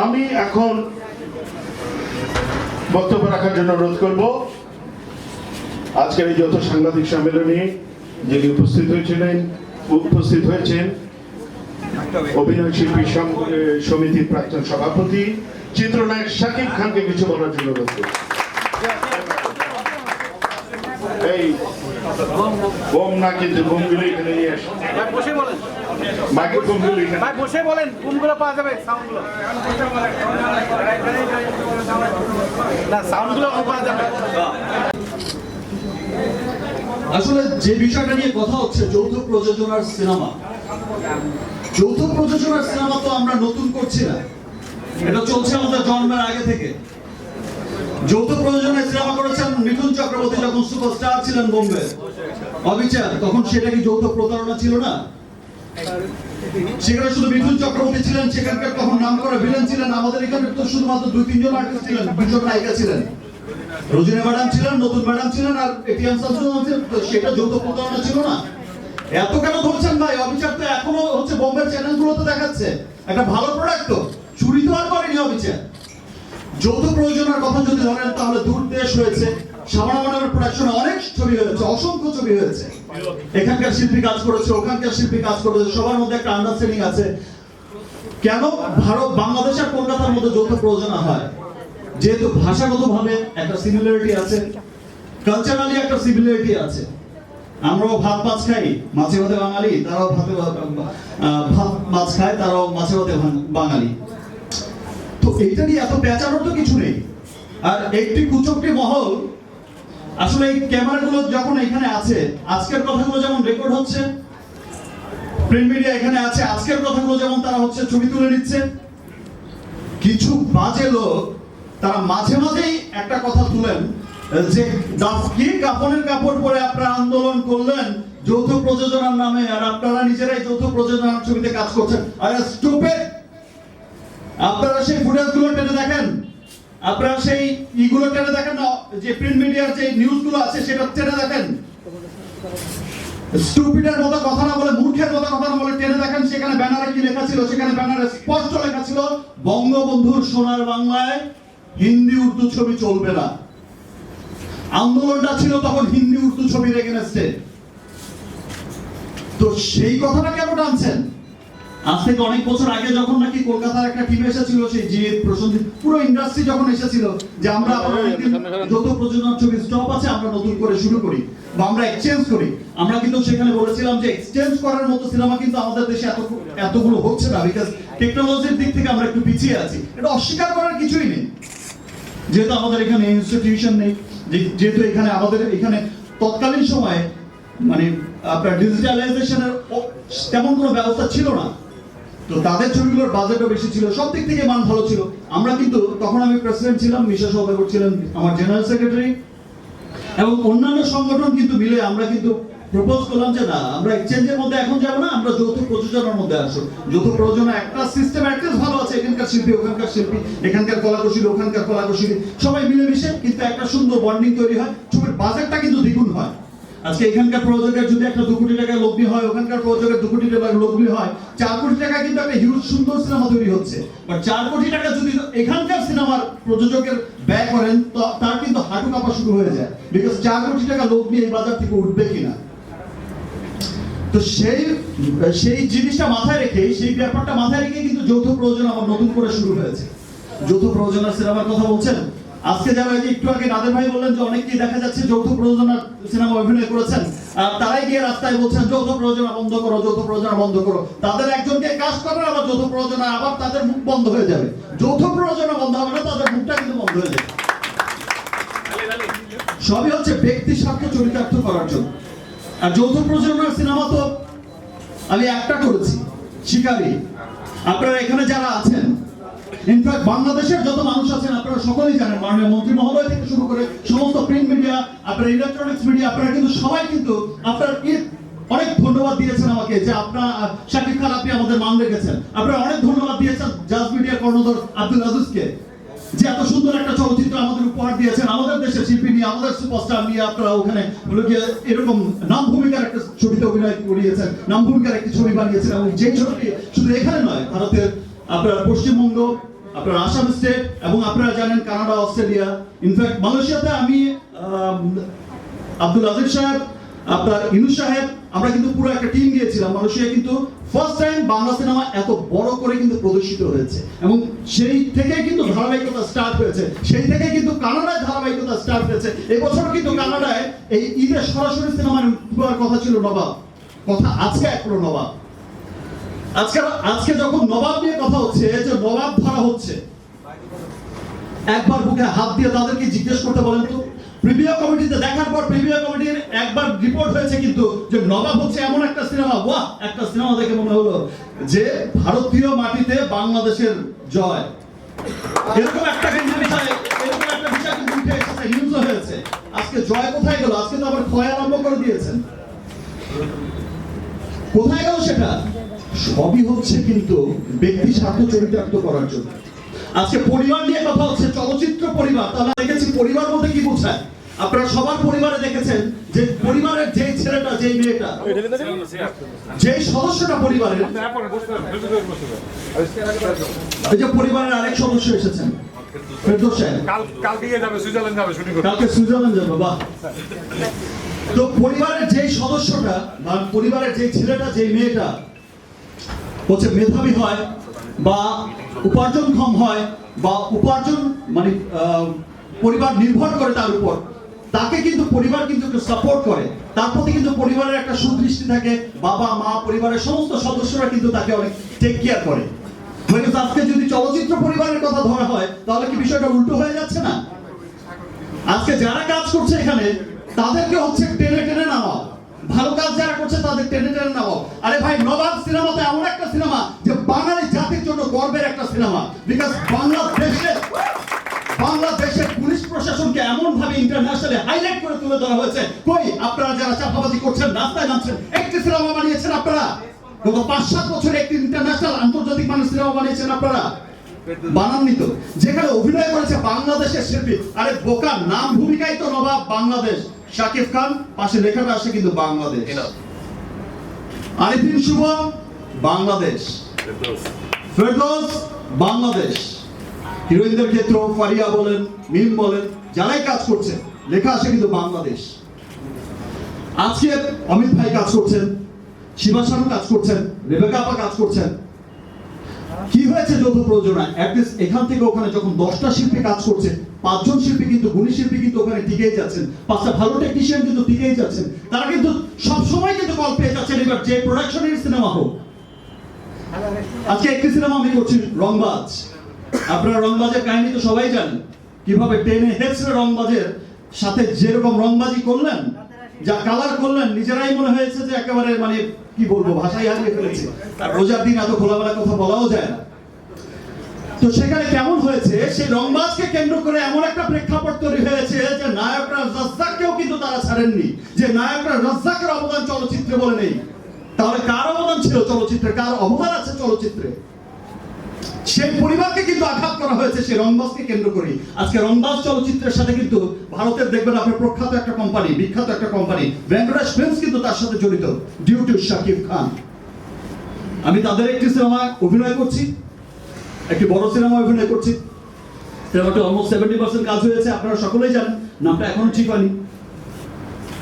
আমি এখন বক্তব্য রাখার জন্য অনুরোধ করব। আজকের এই যৌথ সাংবাদিক সম্মেলনে যিনি উপস্থিত হয়েছিলেন, উপস্থিত হয়েছেন অভিনয় শিল্পী সম- সমিতির প্রাক্তন সভাপতি চিত্রনায়ক শাকিব খানকে কিছু বলার জন্য অনুরোধ করছি। এই বোম না, কিন্তু বোমগুলো এখানে নিয়ে এখানে ভাই বসে বলেন কোনগুলো পাওয়া যাবে? সাউন্ডগুলো না সাউন্ডগুলো পাওয়া যাবে। আসলে যে বিষয়টা নিয়ে কথা হচ্ছে যৌথ প্রযোজনার সিনেমা। যৌথ প্রযোজনার সিনেমা তো আমরা নতুন করছি না। এটা চলছে আমাদের জন্মের আগে থেকে। যৌথ প্রযোজনায় সিনেমা করেছেন মিঠুন চক্রবর্তী যখন সুপারস্টার ছিলেন বোম্বে। অবিচার তখন সেটা কি যৌথ প্রতারণা ছিল না? সেখানে শুধু চক্রবর্তী ছিলেন, সেখানকার তখন নাম করা ভিলেন ছিলেন, আমাদের এখানে তো শুধুমাত্র দুই, তিনজন আর্টিস্ট ছিলেন দুজন নায়িকা ছিলেন। রোজিনা ম্যাডাম ছিলেন, নতুন ম্যাডাম ছিলেন, আর এটিএম ছিলেন সেটা যৌথ প্রতারণা ছিল না। এত কেন ধরছেন ভাই? অবিচার তো এখনও হচ্ছে বোম্বের চ্যানেলগুলোতে দেখাচ্ছে। একটা ভালো প্রোডাক্ট তো। চুরি তো আর করেনি যৌথ প্রয়োজনের কথা যদি ধরেন তাহলে দূর দেশ হয়েছে। সাবানা প্রোডাকশনে অনেক ছবি হয়েছে, অসংখ্য ছবি হয়েছে। এখানকার শিল্পী কাজ করেছে, ওখানকার শিল্পী কাজ করেছে, সবার মধ্যে একটা আন্ডারস্ট্যান্ডিং আছে। কেন ভারত, বাংলাদেশ আর কলকাতার মধ্যে যৌথ প্রয়োজনা হয়? যেহেতু ভাষাগতভাবে একটা সিমিলারিটি আছে কালচারালি একটা সিমিলারিটি আছে। আমরাও ভাত, মাছ খাই, মাছে ভাতে বাঙালি, তারাও ভাতে ভাত, মাছ খায়, তারাও মাছে ভাতে বাঙালি। তো এইটা নিয়ে এত পেঁচানোর তো কিছু নেই। আর একটি কুচকটি মহল আসলে এই ক্যামেরাগুলো যখন এখানে আছে, আজকের কথাগুলো যেমন রেকর্ড হচ্ছে প্রিন্ট মিডিয়া এখানে আছে, আজকের কথাগুলো যেমন তারা হচ্ছে ছবি তুলে নিচ্ছে, কিছু বাজে লোক তারা মাঝে মাঝেই একটা কথা তুলেন, যে কি কাপড়ের কাপড় পরে আপনারা আন্দোলন করলেন, যৌথ প্রযোজনার নামে, আর আপনারা নিজেরাই যৌথ প্রযোজনার ছবিতে কাজ করছেন। আরে স্টুপিড আপনারা সেই ফুটেজগুলো টেনে দেখেন। আপনারা সেই ইগুলো দেখেন না? যে প্রিন্ট মিডিয়ার যে নিউজগুলো আছে, সেটা টেনে দেখেন? স্টুপিডের মতো কথা না বলে, মূর্খের মতো কথা না বলে টেনে দেখেন, সেখানে ব্যানারে কি লেখা ছিল? সেখানে ব্যানারে স্পষ্ট লেখা ছিল, বঙ্গবন্ধুর সোনার বাংলায় হিন্দি উর্দু ছবি চলবে না। আন্দোলনটা ছিল তখন হিন্দি উর্দু ছবির এগেনস্টে তো সেই কথাটা কেন টানছেন? আজ থেকে অনেক বছর আগে যখন নাকি কলকাতার একটা টিম এসেছিল সেই প্রসঞ্জিৎ পুরো ইন্ডাস্ট্রি যখন এসেছিল যে আমরা যত প্রযোজনা ছবি স্টপ আছে আমরা নতুন করে শুরু করি বা আমরা এক্সচেঞ্জ করি। আমরা কিন্তু সেখানে বলেছিলাম যে এক্সচেঞ্জ করার মতো সিনেমা কিন্তু আমাদের দেশে এত এতগুলো হচ্ছে না বিকজ টেকনোলজির দিক থেকে আমরা একটু পিছিয়ে আছি। এটা অস্বীকার করার কিছুই নেই। যেহেতু আমাদের এখানে ইনস্টিটিউশন নেই যেহেতু এখানে আমাদের এখানে তৎকালীন সময়ে মানে আপনার ডিজিটালাইজেশনের তেমন কোনো ব্যবস্থা ছিল না। তো তাদের ছবিগুলোর বাজেটও বেশি ছিল সব দিক থেকে মান ভালো ছিল। আমরা কিন্তু তখন আমি প্রেসিডেন্ট ছিলাম, মিশা সৌদাগর ছিলেন আমার জেনারেল সেক্রেটারি এবং অন্যান্য সংগঠন কিন্তু মিলে আমরা কিন্তু প্রপোজ করলাম যে না, আমরা এক্সচেঞ্জের মধ্যে এখন যাব না, আমরা যৌথ প্রযোজনার মধ্যে আসো যৌথ প্রযোজনা একটা সিস্টেম অ্যাক্টেস ভালো আছে, এখানকার শিল্পী, ওখানকার শিল্পী, এখানকার কলাকুশলী, ওখানকার কলাকুশলী, সবাই মিলেমিশে কিন্তু একটা সুন্দর বন্ডিং তৈরি হয়। ছবির বাজেটটা কিন্তু দ্বিগুণ হয়। আজকে এখানকার প্রযোজকের যদি একটা দু কোটি টাকা লগ্নি হয়, ওখানকার প্রযোজকের দু কোটি টাকা লগ্নি হয়, চার কোটি টাকা কিন্তু একটা হিউজ সুন্দর সিনেমা তৈরি হচ্ছে। বাট চার কোটি টাকা যদি এখানকার সিনেমার প্রযোজকের ব্যয় করেন, তো তার কিন্তু হাঁটু কাঁপা শুরু হয়ে যায়। বিকজ চার কোটি টাকা লগ্নি এই বাজার থেকে উঠবে কিনা? তো সেই সেই জিনিসটা মাথায় রেখে, সেই ব্যাপারটা মাথায় রেখে কিন্তু যৌথ প্রয়োজন আমার নতুন করে শুরু হয়েছে। যৌথ প্রয়োজনের সিনেমার কথা বলছেন? আজকে যারা এই একটু আগে নাদের ভাই বললেন যে অনেকেই দেখা যাচ্ছে, যৌথ প্রযোজনার সিনেমা অভিনয় করেছেন তারাই গিয়ে রাস্তায় বলছেন, যৌথ প্রযোজনা বন্ধ করো, যৌথ প্রযোজনা বন্ধ করো। তাদের একজনকে কাজ করেন আবার যৌথ প্রযোজনা, আবার তাদের মুখ বন্ধ হয়ে যাবে। যৌথ প্রযোজনা বন্ধ হবে না, তাদের মুখটা কিন্তু বন্ধ হয়ে যাবে। সবই হচ্ছে ব্যক্তি স্বার্থ চরিতার্থ করার জন্য। আর যৌথ প্রযোজনার সিনেমা তো আমি একটা করেছি, শিকারি। আপনারা এখানে যারা আছেন ইনফ্যাক্ট বাংলাদেশের যত মানুষ আপনারা সকলেই জানেন, মাননীয় মন্ত্রী মহোদয় থেকে শুরু করে সমস্ত প্রিন্ট মিডিয়া আপনার ইলেকট্রনিক্স মিডিয়া আপনারা কিন্তু সবাই কিন্তু আপনার অনেক ধন্যবাদ দিয়েছেন আমাকে যে আপনার শাকিব খান আপনি আমাদের মান রেখেছেন। আপনারা অনেক ধন্যবাদ দিয়েছেন জাজ মিডিয়া কর্ণধর আব্দুল আজিজকে যে এত সুন্দর একটা চলচ্চিত্র আমাদের উপহার দিয়েছেন। আমাদের দেশের শিল্পী নিয়ে, আমাদের সুপারস্টার নিয়ে আপনারা ওখানে এরকম নাম ভূমিকার একটা ছবিতে অভিনয় করিয়েছেন নাম ভূমিকার একটি ছবি বানিয়েছেন এবং যে ছবিটি শুধু এখানে নয়, ভারতের আপনার পশ্চিমবঙ্গ আপনার আসাম স্টেট এবং আপনারা জানেন কানাডা, অস্ট্রেলিয়া। ইনফ্যাক্ট মালয়েশিয়াতে আমি আব্দুল আজিজ সাহেব, আপনার ইনু সাহেব, আমরা কিন্তু পুরো একটা টিম গিয়েছিলাম। মালয়েশিয়া কিন্তু ফার্স্ট টাইম বাংলা সিনেমা এত বড় করে কিন্তু প্রদর্শিত হয়েছে। এবং সেই থেকে কিন্তু ধারাবাহিকতা স্টার্ট হয়েছে। সেই থেকে কিন্তু কানাডায় ধারাবাহিকতা স্টার্ট হয়েছে। এবছর কিন্তু কানাডায় এই ঈদের সরাসরি সিনেমার কথা ছিল নবাব। কথা আজকে এখনও নবাব। আজকে আজকে যখন নবাব নিয়ে কথা হচ্ছে যে নবাব ধরা হচ্ছে, একবার বুকে হাত দিয়ে তাদেরকে জিজ্ঞেস করতে বলেন তো। প্রিভিয়া কমিটিতে দেখার পর প্রিভিয়া কমিটির একবার রিপোর্ট হয়েছে কিন্তু যে নবাব হচ্ছে এমন একটা সিনেমা বাহ একটা সিনেমা দেখে মনে হলো যে ভারতীয় মাটিতে বাংলাদেশের জয়। এরকম একটা কিন্তু হয়েছে। আজকে জয় কোথায় গেল? আজকে তো আবার ক্ষয় আরম্ভ করে দিয়েছেন। কোথায় গেল সেটা? সবই হচ্ছে কিন্তু ব্যক্তি স্বার্থ চরিতার্থ করার জন্য। আজকে পরিবার নিয়ে কথা হচ্ছে চলচ্চিত্র পরিবার। তাহলে দেখেছি পরিবার বলতে কি বোঝায়? আপনারা সবার পরিবারে দেখেছেন যে পরিবারের যে ছেলেটা যেই মেয়েটা যে সদস্যটা পরিবারের। এই যে পরিবারের আরেক সদস্য এসেছেন কাল কালকে যাবে সুইজারল্যান্ড যাবে কালকে সুইজারল্যান্ড যাব বাহ। তো পরিবারের যে সদস্যটা বা পরিবারের যে ছেলেটা যে মেয়েটা হচ্ছে মেধাবী হয় বা উপার্জনক্ষম হয় বা উপার্জন মানে পরিবার নির্ভর করে তার উপর, তাকে কিন্তু পরিবার কিন্তু একটু সাপোর্ট করে। তার প্রতি কিন্তু পরিবারের একটা সুদৃষ্টি থাকে, বাবা, মা, পরিবারের সমস্ত সদস্যরা কিন্তু তাকে অনেক টেক কেয়ার করে। Whereas আজকে যদি চলচ্চিত্র পরিবারের কথা ধরা হয়, তাহলে কি বিষয়টা উল্টো হয়ে যাচ্ছে না? আজকে যারা কাজ করছে এখানে, তাদেরকে হচ্ছে টেনে টেনে নামাও। ভালো কাজ যারা করছে তাদের টেনে টেনে নামাও। আরে ভাই, নবাব সিনেমা তো এমন একটা সিনেমা যে বাঙালি জাতির জন্য গর্বের একটা সিনেমা। বিকজ বাংলাদেশে বাংলাদেশের পুলিশ প্রশাসনকে এমন ভাবে ইন্টারন্যাশনালি হাইলাইট করে তুলে ধরা হয়েছে। কই, আপনারা যারা চাপাবাজি করছেন, রাস্তায় নামছেন, একটি সিনেমা বানিয়েছেন আপনারা? গত পাঁচ সাত বছরে একটি ইন্টারন্যাশনাল আন্তর্জাতিক মানুষ সিনেমা বানিয়েছেন আপনারা? বানাননি তো। যেখানে অভিনয় করেছে বাংলাদেশের শিল্পী। আরে বোকার নাম ভূমিকায় তো নবাব, বাংলাদেশ। শাকিব খান পাশে লেখাটা আসে কিন্তু বাংলাদেশ। আরিফিন শুভ বাংলাদেশ। ফেরদৌস। বাংলাদেশ। হিরোইনদের ক্ষেত্র ফারিয়া বলেন মিম বলেন যারাই কাজ করছে লেখা আসে কিন্তু বাংলাদেশ। আজকে অমিত ভাই কাজ করছেন শিবাশানু কাজ করছেন রেবেকা আপা কাজ করছেন কি হয়েছে যৌথ প্রযোজনা এখান থেকে ওখানে যখন দশটা শিল্পী কাজ করছে, পাঁচজন শিল্পী কিন্তু, গুণী শিল্পী কিন্তু ওখানে টিকেই যাচ্ছেন। পাঁচটা ভালো টেকনিশিয়ান কিন্তু টিকেই যাচ্ছেন। তারা কিন্তু সব সময় কিন্তু কল পেয়ে যাচ্ছেন এবার যে প্রোডাকশনের সিনেমা হোক। আজকে একটি সিনেমা আমি করছি, রংবাজ। আপনারা রংবাজের কাহিনী তো সবাই জানেন। কীভাবে টেনে হেসড়ে রংবাজের সাথে যেরকম রংবাজি করলেন, যা কালার করলেন, নিজেরাই মনে হয়েছে যে একেবারে মানে কি বলব, ভাষাই হারিয়ে ফেলেছে। আর রোজার দিন এত খোলামেলা কথা বলাও যায় না। তো সেখানে কেমন হয়েছে, সেই রংবাজকে কেন্দ্র করে এমন একটা প্রেক্ষাপট তৈরি হয়েছে যে নায়করা রাজ্জাককেও কিন্তু তারা ছাড়েননি, যে নায়করা রাজ্জাকের অবদান চলচ্চিত্রে বলে নেই। তাহলে কার অবদান ছিল চলচ্চিত্রে? কার অবদান আছে চলচ্চিত্রে? সেই পরিবারকে কিন্তু আঘাত করা হয়েছে, সেই রংবাজকে কেন্দ্র করে আজকে রংবাজ চলচ্চিত্রের সাথে কিন্তু ভারতের, দেখবেন আপনার প্রখ্যাত একটা কোম্পানি বিখ্যাত একটা কোম্পানি ভেঙ্কটেশ ফিল্মস কিন্তু তার সাথে জড়িত ডিউ টু শাকিব খান আমি তাদের একটি সিনেমা অভিনয় করছি, একটি বড় সিনেমা অভিনয় করছি। সিনেমাটা অলমোস্ট সেভেন্টি পার্সেন্ট কাজ হয়েছে, আপনারা সকলেই জানেন, নামটা এখনও ঠিক হয়নি।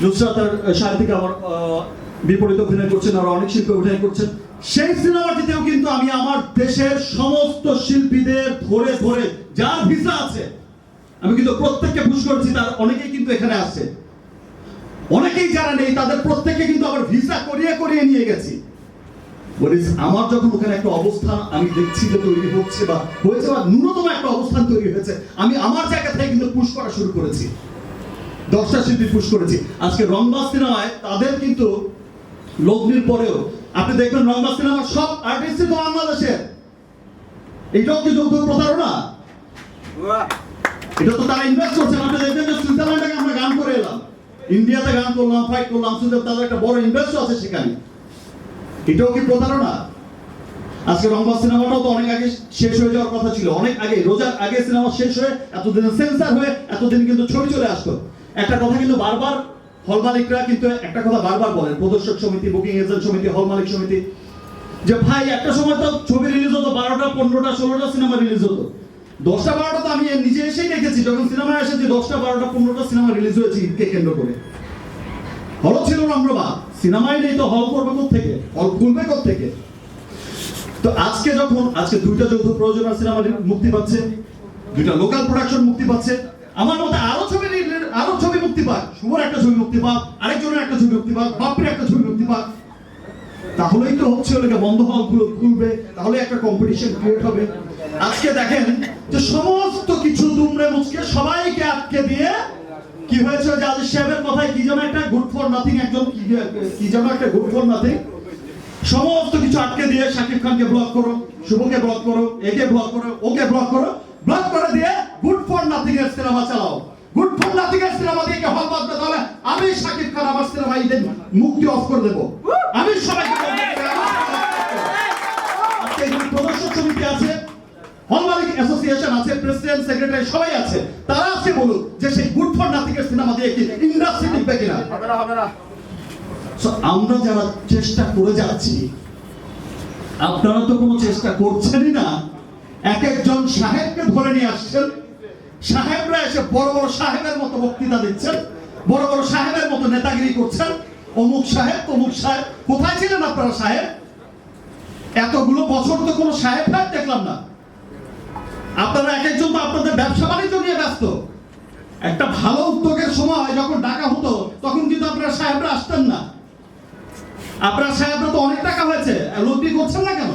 নুসরাত আর সাহিত্যিক আমার বিপরীত অভিনয় করছেন, আর অনেক শিল্পী অভিনয় করছেন। সেই সিনেমাটিতেও কিন্তু আমি আমার দেশের সমস্ত শিল্পীদের ধরে ধরে যার ভিসা আছে, আমি কিন্তু প্রত্যেককে পুশ করেছি, তার অনেকেই কিন্তু এখানে আসছে অনেকেই যারা নেই, তাদের প্রত্যেককে কিন্তু আমার ভিসা করিয়ে করিয়ে নিয়ে গেছি। বলিস আমার যখন ওখানে একটা অবস্থান, আমি দেখছি যে তৈরি হচ্ছে বা হয়েছে বা ন্যূনতম একটা অবস্থান তৈরি হয়েছে, আমি আমার জায়গা থেকে কিন্তু পুশ করা শুরু করেছি। দশটা শিল্পী পুশ করেছি। আজকে রংবাজ সিনেমায় তাদের কিন্তু লগ্নির পরেও আপনি দেখবেন রংবাজ সিনেমার সব আর্টিস্টই তো বাংলাদেশের। এটাও কি যৌথ প্রতারণা? এটা তো তারা ইনভেস্ট করছে। আপনি দেখবেন যে সুইজারল্যান্ডে আমরা গান করে এলাম। ইন্ডিয়াতে গান করলাম ফাইট করলাম সুইজার তাদের একটা বড় ইনভেস্ট আছে সেখানে। এটাও কি প্রতারণা? আজকে রংবাজ সিনেমাটাও তো অনেক আগে শেষ হয়ে যাওয়ার কথা ছিল। অনেক আগে রোজার আগে সিনেমা শেষ হয়ে এতদিন সেন্সার হয়ে এতদিন কিন্তু ছবি চলে আসতো। একটা কথা কিন্তু বারবার হল মালিকরা কিন্তু একটা কথা বারবার বলেন, প্রদর্শক সমিতি বুকিং এজেন্ট সমিতি, হল মালিক সমিতি, যে ভাই, একটা সময় তো ছবি রিলিজ হতো, বারোটা, পনেরোটা, ষোলোটা সিনেমা রিলিজ হতো। দশটা, বারোটা তো আমি নিজে এসেই দেখেছি, যখন সিনেমা এসেছে, দশটা, বারোটা, পনেরোটা সিনেমা রিলিজ হয়েছে ঈদকে কেন্দ্র করে। হল ছিল রঙ্গবাদ সিনেমাই নেই তো হল করবে থেকে হল খুলবে থেকে তো আজকে যখন, আজকে দুইটা যৌথ প্রযোজনা সিনেমা মুক্তি পাচ্ছে, দুইটা লোকাল প্রোডাকশন মুক্তি পাচ্ছে, আমার মতে আরও ছবি আরও ছবি মুক্তি পাক। শুভর একটা ছবি মুক্তি পাক, আরেকজনের একটা ছবি মুক্তি পাক, বাপের একটা ছবি মুক্তি পাক। তাহলেই তো হচ্ছে ওটাকে বন্ধ হলগুলো খুলবে, তাহলে একটা কম্পিটিশন ক্রিয়েট হবে। আজকে দেখেন যে সমস্ত কিছু দুমড়ে মুচকে সবাইকে আটকে দিয়ে কি হয়েছে? যে সাহেবের কথায় কি যেন একটা গুড ফর নাথিং একজন কি যেন একটা গুড ফর নাথিং সমস্ত কিছু আটকে দিয়ে শাকিব খানকে ব্লক করো, শুভকে ব্লক করো, একে ব্লক করো, ওকে ব্লক করো ব্লক করে দিয়ে গুড ফর নাথিং এর সিনেমা চালাও। ফর নাথিং সিনেমা হল বাঁধবে তাহলে আমি শাকিব খান আমার সিনেমা ঈদের মুক্তি অফ করে দেবো। আমি সবাইকে বলব যে আমার সিনেমা off করো। আজকে এখানে প্রদর্শক সমিতি আছে হল মালিক অ্যাসোসিয়েশন আছে প্রেসিডেন্ট সেক্রেটারি সবাই আছে। তারা আজকে বলুক যে সেই গুড ফর নাথিং এর সিনেমা দিয়ে কি ইন্ডাস্ট্রি টিকবে কিনা। হবে না হবে না। আমরা যারা চেষ্টা করে যাচ্ছি আপনারা তো কোনো চেষ্টা করছেনই না। এক একজন সাহেবকে ধরে নিয়ে আসছেন সাহেবরা এসে বড় বড় সাহেবের মতো বক্তৃতা দিচ্ছেন, বড় বড় সাহেবের মতো নেতাগিরি করছেন। অমুক সাহেব, তমুক সাহেব, কোথায় ছিলেন আপনারা সাহেব? এতগুলো বছর তো কোনো সাহেব ফাহেব দেখলাম না। আপনারা এক একজন তো আপনাদের ব্যবসা বাণিজ্য নিয়ে ব্যস্ত। একটা ভালো উদ্যোগের সময় যখন ডাকা হতো, তখন কিন্তু আপনারা সাহেবরা আসতেন না। আপনার সাহেবরা তো অনেক টাকা হয়েছে লব্ধি করছেন না কেন?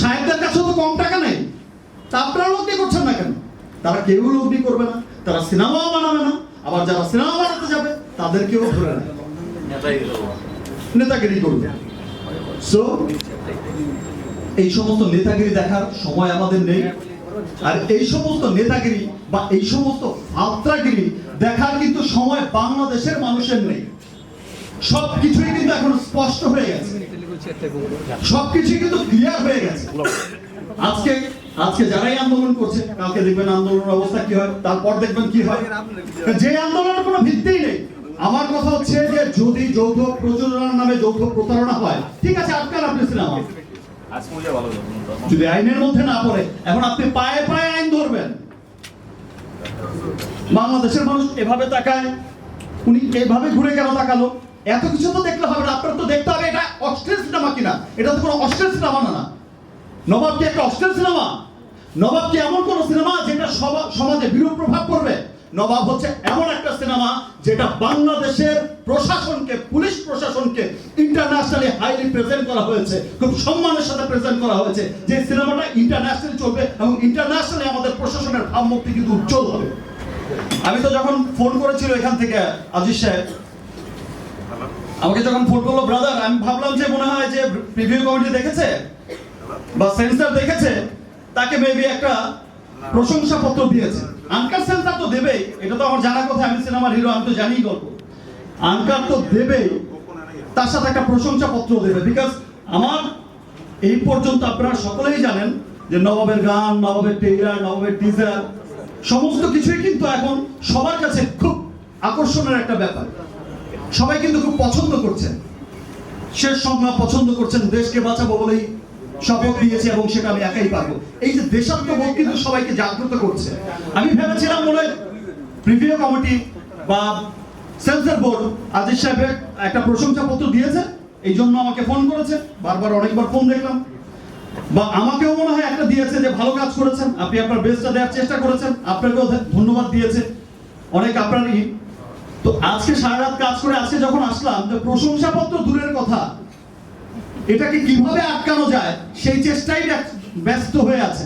সাহেবদের কাছে তো কম টাকা নেই। তা আপনারা লব্ধি করছেন না কেন? তারা কেউ লব্ধি করবে না, তারা সিনেমাও বানাবে না, আবার যারা সিনেমা বানাতে যাবে, তাদেরকেও ধরে নেয়। নেতাগিরি করবে। সো এই সমস্ত নেতাগিরি দেখার সময় আমাদের নেই। আর এই সমস্ত নেতাগিরি বা এই সমস্ত আত্রাগিরি দেখার কিন্তু সময় বাংলাদেশের মানুষের নেই। সবকিছুই কিন্তু এখন স্পষ্ট হয়ে গেছে। সবকিছুই কিন্তু ক্লিয়ার হয়ে গেছে। আজকে আজকে যারাই আন্দোলন করছে, কালকে দেখবেন আন্দোলনের অবস্থা কি হয়, তারপর দেখবেন কি হয়। যে আন্দোলনের কোনো ভিত্তিই নেই। আমার কথা হচ্ছে যে যদি যৌথ প্রযোজনার নামে যৌথ প্রতারণা হয়, ঠিক আছে, আটকান আপনি সিনেমা। যদি আইনের মধ্যে না পড়ে, এখন আপনি পায়ে পায়ে আইন ধরবেন। বাংলাদেশের মানুষ এভাবে তাকায়, উনি এভাবে ঘুরে কেন তাকালো? এত কিছু তো দেখলে হবে না, আপনার তো দেখতে হবে এটা অস্ট্রেল সিনেমা কিনা? এটা তো কোনো অস্ট্রেল সিনেমা না না। নবাব কি একটা অস্ট্রেল সিনেমা নবাব কি এমন কোন সিনেমা যেটা সমাজে বিরূপ প্রভাব পড়বে? নবাব হচ্ছে এমন একটা সিনেমা যেটা বাংলাদেশের প্রশাসনকে, পুলিশ প্রশাসনকে ইন্টারন্যাশনালি হাইলি প্রেজেন্ট করা হয়েছে, খুব সম্মানের সাথে প্রেজেন্ট করা হয়েছে যে সিনেমাটা ইন্টারন্যাশনালি চলবে এবং ইন্টারন্যাশনালি আমাদের প্রশাসনের ভাবমূর্তি কিন্তু উজ্জ্বল হবে। আমি তো যখন ফোন করেছিল এখান থেকে আজিজ সাহেব, আমাকে যখন ফোন করল, ব্রাদার, আমি ভাবলাম যে মনে হয় যে প্রিভিউ কমিটি দেখেছে বা সেন্সার দেখেছে। তাকে মেবি একটা প্রশংসা পত্র দিয়েছে। আঙ্কার সেন্সার তো দেবেই এটা তো আমার জানা কথা আমি সিনেমার হিরো আমি তো জানিই গল্প। আঙ্কার তো দেবেই তার সাথে একটা প্রশংসা পত্র দেবে বিকজ আমার এই পর্যন্ত আপনারা সকলেই জানেন যে নবাবের গান নবাবের টেইলার নবাবের টিজার সমস্ত কিছুই কিন্তু এখন সবার কাছে খুব আকর্ষণের একটা ব্যাপার। সবাই কিন্তু খুব পছন্দ করছেন। শেষ সংজ্ঞা পছন্দ করছেন দেশকে বাঁচাবো বলেই শপথ দিয়েছে এবং সেটা আমি একাই পারব। এই যে দেশাত্মবোধ কিন্তু সবাইকে জাগ্রত করছে। আমি ভেবেছিলাম মনে প্রিভিউ কমিটি বা সেন্সর বোর্ড আজিজ সাহেবের একটা প্রশংসাপত্র দিয়েছে, এই জন্য আমাকে ফোন করেছে। বারবার অনেকবার ফোন দেখলাম। বা আমাকেও মনে হয় একটা দিয়েছে যে ভালো কাজ করেছেন, আপনি আপনার বেস্টটা দেওয়ার চেষ্টা করেছেন, আপনাকেও ধন্যবাদ দিয়েছে। অনেক আপনারই। তো আজকে সারা রাত কাজ করে, আজকে যখন আসলাম, যে প্রশংসাপত্র দূরের কথা এটাকে কীভাবে আটকানো যায়, সেই চেষ্টাই ব্যস্ত হয়ে আছে।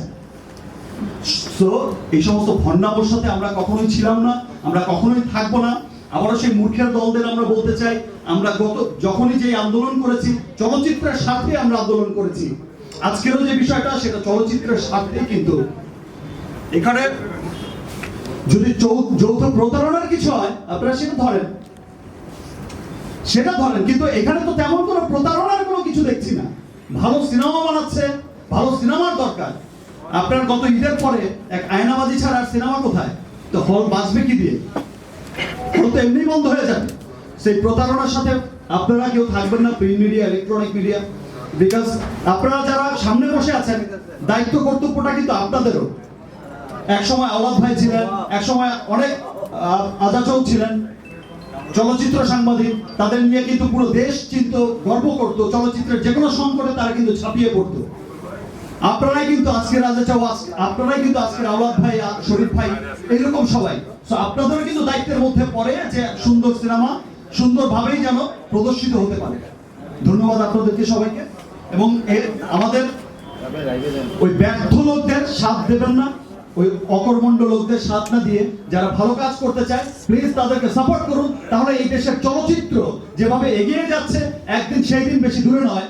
এই সমস্ত ভণ্ডাবোর সাথে আমরা কখনোই ছিলাম না, আমরা কখনোই থাকব না। আবারও সেই মূর্খের দলদের আমরা বলতে চাই, আমরা গত, যখনই যে আন্দোলন করেছি, চলচ্চিত্রের স্বার্থে আমরা আন্দোলন করেছি। আজকেরও যে বিষয়টা, সেটা চলচ্চিত্রের স্বার্থে কিন্তু। এখানে যদি যৌথ প্রতারণার কিছু হয়, আপনারা সেটা ধরেন। সেটা ধরেন, কিন্তু এখানে তো তেমন কোনো প্রতারণার কোনো কিছু দেখছি না। ভালো সিনেমা বানাচ্ছে, ভালো সিনেমার দরকার। আপনার গত ঈদের পরে এক আয়নাবাজি ছাড়া আর সিনেমা কোথায়? তো হল বাঁচবে কি দিয়ে? হল তো এমনি বন্ধ হয়ে যাবে। সেই প্রতারণার সাথে আপনারা কেউ থাকবেন না print media electronic media because আপনারা যারা সামনে বসে আছেন, দায়িত্ব কর্তব্যটা কিন্তু আপনাদেরও। এক সময় আওলাদ ভাই ছিলেন এক সময় অনেক আজাচৌ ছিলেন চলচ্চিত্র সাংবাদিক, তাদের নিয়ে কিন্তু পুরো দেশ চিন্ত গর্ব করত। চলচ্চিত্রের যে কোনো সংকটে তারা কিন্তু ঝাঁপিয়ে পড়তো। আপনারাই কিন্তু আজকের রাজা চাও আপনারাই কিন্তু আজকের আওলাদ ভাই শরীফ ভাই, এইরকম সবাই। তো আপনাদের কিন্তু দায়িত্বের মধ্যে পড়ে যে সুন্দর সিনেমা সুন্দরভাবেই যেন প্রদর্শিত হতে পারে। ধন্যবাদ আপনাদেরকে সবাইকে। এবং এর আমাদের ওই ব্যর্থ লোকদের সাথ দেবেন না। ওই অকর্মণ্ড লোকদের সাথ না দিয়ে যারা ভালো কাজ করতে চায় প্লিজ তাদেরকে সাপোর্ট করুন। তাহলে এই দেশের চলচ্চিত্র যেভাবে এগিয়ে যাচ্ছে, একদিন সেই দিন বেশি দূরে নয়।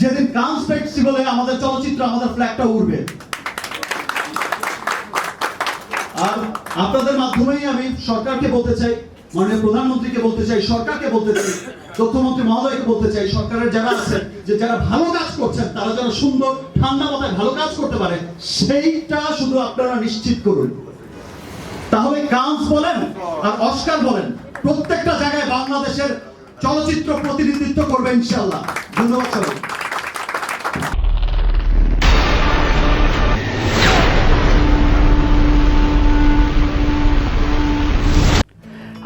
যেদিন কান্স ফেস্টিভ্যালে আমাদের চলচ্চিত্র, আমাদের ফ্ল্যাগটা উঠবে আর আপনাদের মাধ্যমেই আমি সরকারকে বলতে চাই মাননীয় প্রধানমন্ত্রীকে বলতে চাই, সরকারকে বলতে চাই তথ্যমন্ত্রী মহোদয়কে বলতে চাই, সরকারের যারা আছেন, যে যারা ভালো কাজ করছেন, তারা যেন সুন্দর, ঠান্ডা মাথায় ভালো কাজ করতে পারে, সেইটা শুধু আপনারা নিশ্চিত করুন। তাহলে কান্স বলেন আর অস্কার বলেন, প্রত্যেকটা জায়গায় বাংলাদেশের চলচ্চিত্র প্রতিনিধিত্ব করবে ইনশাল্লাহ ধন্যবাদ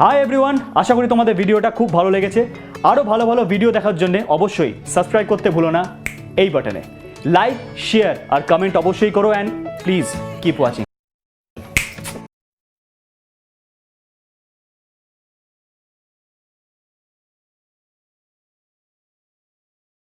হাই এভরিওয়ান আশা করি তোমাদের ভিডিওটা খুব ভালো লেগেছে। আরও ভালো ভালো ভিডিও দেখার জন্য অবশ্যই সাবস্ক্রাইব করতে ভুলো না। এই বাটনে লাইক শেয়ার আর কমেন্ট অবশ্যই করো অ্যান্ড প্লিজ কিপ ওয়াচিং